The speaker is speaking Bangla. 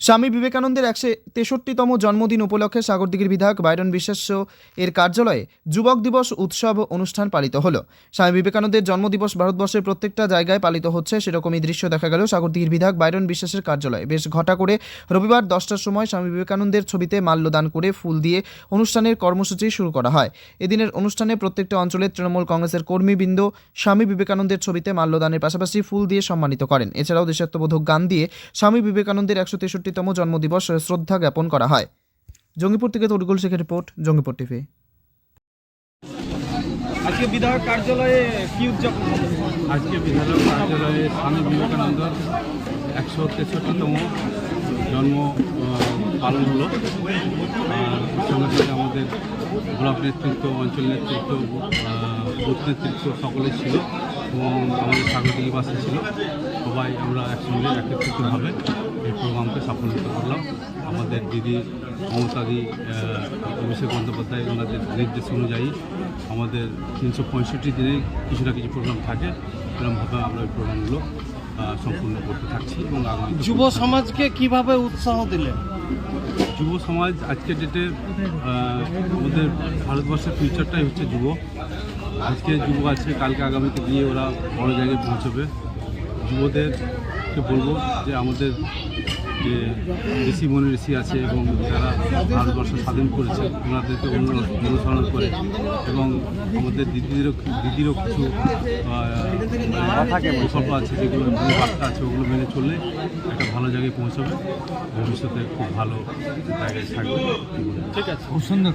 স্বামী বিবেকানন্দের একশো তেষট্টিতম জন্মদিন উপলক্ষে সাগরদিঘির বিধায়ক বাইরন বিশ্বাস এর কার্যালয়ে যুবক দিবস উৎসব অনুষ্ঠান পালিত হলো। স্বামী বিবেকানন্দের জন্মদিবস ভারতবর্ষের প্রত্যেকটা জায়গায় পালিত হচ্ছে, সেরকমই দৃশ্য দেখা গেল সাগরদিঘির বিধায়ক বাইরন বিশ্বাসের কার্যালয়ে। বেশ ঘটা করে রবিবার দশটার সময় স্বামী বিবেকানন্দের ছবিতে মাল্যদান করে ফুল দিয়ে অনুষ্ঠানের কর্মসূচি শুরু করা হয়। এদিনের অনুষ্ঠানে প্রত্যেকটা অঞ্চলের তৃণমূল কংগ্রেসের কর্মীবৃন্দ স্বামী বিবেকানন্দের ছবিতে মাল্যদানের পাশাপাশি ফুল দিয়ে সম্মানিত করেন। এছাড়াও দেশাত্মবোধক গান দিয়ে স্বামী বিবেকানন্দের একশো তেষট্টি তেষট্টিতম জন্মদিবস শ্রদ্ধা জ্ঞাপন করা হয়। জঙ্গিপুর থেকে তরুগুল শেখের রিপোর্ট জঙ্গিপুর টিভি। আজকে বিধায়ক কার্যালয়ে কি উদযাপন আজকে বিধায়ক কার্যালয়ে স্বামী বিবেকানন্দর একশো তেষট্টিতম জন্ম পালন হলো। আর সঙ্গে সঙ্গে আমাদের ব্লক নেতৃত্ব অঞ্চল নেতৃত্ব বুথ নেতৃত্ব সকলে ছিল। আমাদের সাগরদিঘি বাসে ছিল সবাই আমরা একসঙ্গে একত্রিতভাবে এই প্রোগ্রামকে সাফল্যিত করলাম। আমাদের দিদি মমতাদি অভিষেক বন্দ্যোপাধ্যায় ওনাদের নির্দেশ অনুযায়ী আমাদের তিনশো পঁয়ষট্টি দিনে কিছু না কিছু প্রোগ্রাম থাকে। এরকমভাবে আমরা এই প্রোগ্রামগুলো সম্পূর্ণ করতে থাকছি এবং আগামী যুব সমাজকে কীভাবে উৎসাহ দিলেন? যুব সমাজ আজকের ডেটে আমাদের ভারতবর্ষের ফিউচারটাই হচ্ছে যুব। আজকে যুব আছে কালকে আগামীতে গিয়ে ওরা বড় জায়গায় পৌঁছবে। যুবদেরকে বলব যে আমাদের যে ঋষি মনি ঋষি আছে এবং যারা ভারতবর্ষ স্বাধীন করেছে ওনাদেরকে অনু- অনুসরণ করে এবং আমাদের দিদিদেরও দিদিরও কিছু প্রকল্প আছে যেগুলো মেনে বার্তা আছে ওগুলো মেনে চললে একটা ভালো জায়গায় পৌঁছাবে। ভবিষ্যতে খুব ভালো জায়গায় থাকবে। ঠিক আছে। খুব সুন্দর।